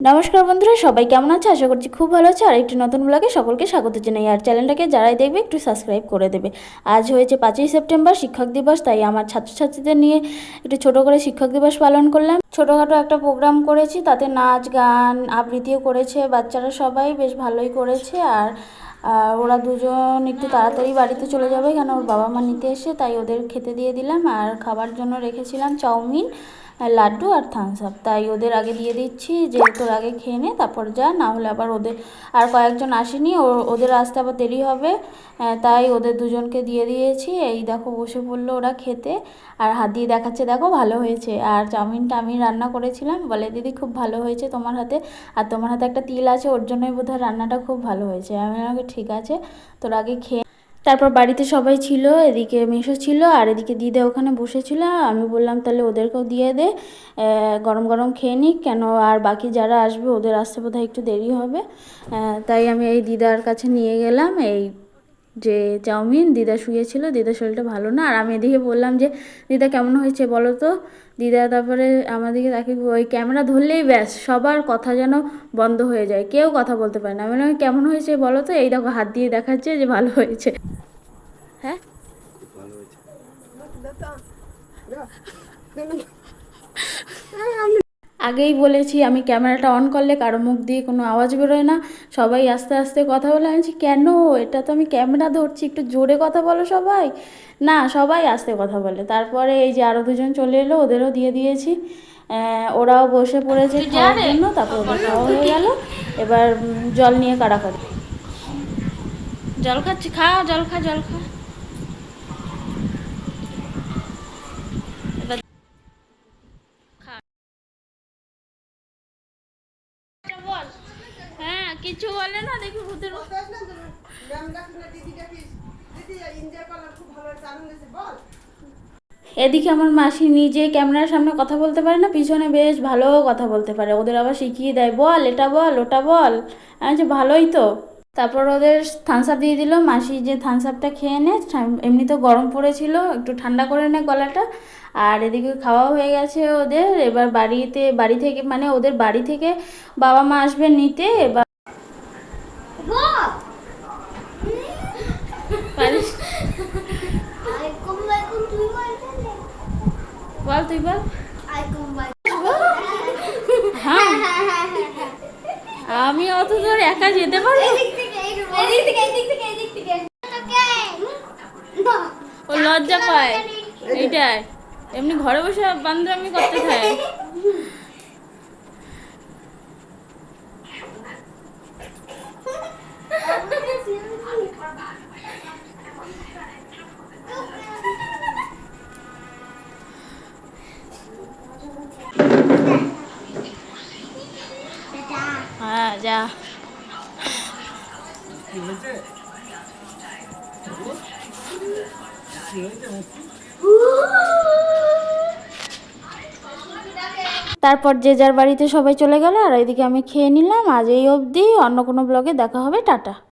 নমস্কার বন্ধুরা, সবাই কেমন আছে? আশা করছি খুব ভালো আছে। আর একটি নতুন ব্লগে সকলকে স্বাগত জানাই। আর চ্যানেলটাকে যারাই দেখবে, একটু সাবস্ক্রাইব করে দেবে। আজ হয়েছে পাঁচই সেপ্টেম্বর, শিক্ষক দিবস, তাই আমার ছাত্রছাত্রীদের নিয়ে একটু ছোট করে শিক্ষক দিবস পালন করলাম। ছোটোখাটো একটা প্রোগ্রাম করেছি, তাতে নাচ, গান আবৃত্তিও করেছে, বাচ্চারা সবাই বেশ ভালোই করেছে। আর ওরা দুজন একটু তাড়াতাড়ি বাড়িতে চলে যাবে, কেন ওর বাবা মা নিতে এসে, তাই ওদের খেতে দিয়ে দিলাম। আর খাবার জন্য রেখেছিলাম চাউমিন। লাড্ডু আর থামস আপ। তাই ওদের আগে দিয়ে দিচ্ছি যে তোর আগে খেয়ে নে, তারপর যা, না হলে আবার ওদের আর কয়েকজন আসেনি, ও- ওদের আসতে আবার দেরি হবে। তাই ওদের দুজনকে দিয়ে দিয়েছি। এই দেখো বসে পড়ল ওরা খেতে। আর হাত দিয়ে দেখাচ্ছে, দেখো ভালো হয়েছে। আর চাউমিনটা আমি রান্না করেছিলাম। বলে, দিদি, খুব ভালো হয়েছে তোমার হাতে। আর তোমার হাতে একটা তিল আছে, ওর জন্যই বোধহয় রান্নাটা খুব ভালো হয়েছে। আমি আমাকে ঠিক আছে। তোর আগে খেয়ে তারপর বাড়িতে সবাই ছিল, এদিকে মেশো ছিল আর এদিকে দিদা ওখানে বসেছিল। আমি বললাম, তাহলে ওদেরকেও দিয়ে দে গরম গরম খেয়ে নিক, কেন আর বাকি যারা আসবে ওদের আসতে বোধহয় একটু দেরি হবে। তাই আমি এই দিদার কাছে নিয়ে গেলাম, এই যে চাউমিন দিদা শুয়েছিল দিদার শরীরটা ভালো না আর আমি এদিকে বললাম যে দিদা কেমন হয়েছে বলো তো দিদা তারপরে আমাদেরকে তাকে ওই ক্যামেরা ধরলেই ব্যাস সবার কথা যেন বন্ধ হয়ে যায় কেউ কথা বলতে পারে না আমি বললাম কেমন হয়েছে বলো তো এই দেখো হাত দিয়ে দেখাচ্ছে যে ভালো হয়েছে হ্যাঁ আগেই বলেছি আমি ক্যামেরাটা অন করলে কারও মুখ দিয়ে কোনো আওয়াজ বেরোয় না। সবাই আস্তে আস্তে কথা বলে আমি কেন? এটা তো আমি ক্যামেরা ধরছি একটু জোরে কথা বলো সবাই। না সবাই আস্তে কথা বলে। তারপরে এই যে আরও দুজন চলে এলো ওদেরও দিয়ে দিয়েছি। ওরাও বসে পড়েছে খাওয়ার জন্য তারপর ওদের খাওয়া হয়ে গেল। এবার জল নিয়ে কাড়াকাড়ি জল খাচ্ছি খা জল খা জল খা এবার খা। বল হ্যাঁ কিছু বলে না দেখি ভূতের এদিকে আমার মাসি নিজে ক্যামেরার সামনে কথা বলতে পারে না পিছনে বেশ ভালো কথা বলতে পারে। ওদের আবার শিখিয়ে দেয় বল এটা বল ওটা বল। আমি যে ভালোই তো। তারপর ওদের থামস আপ দিয়ে দিল মাসি যে থামস আপটা খেয়ে নে এমনি তো গরম পড়েছিল একটু ঠান্ডা করে নে গলাটা। আর এদিকে খাওয়া হয়ে গেছে ওদের এবার বাড়িতে বাড়ি থেকে মানে ওদের বাড়ি থেকে বাবা মা আসবে নিতে এবার পারিস- বল তুই বল। হ্যাঁ। আমি অত দূর একা যেতে পারব? ও লজ্জা পায়। এইটাই। এমনি ঘরে বসে বান্ধবী করতে থাকে। তারপর যে যার বাড়িতে সবাই চলে গেল আর এদিকে আমি খেয়ে নিলাম। আজ এই অবধি। অন্য কোনো ব্লগে দেখা হবে। টাটা।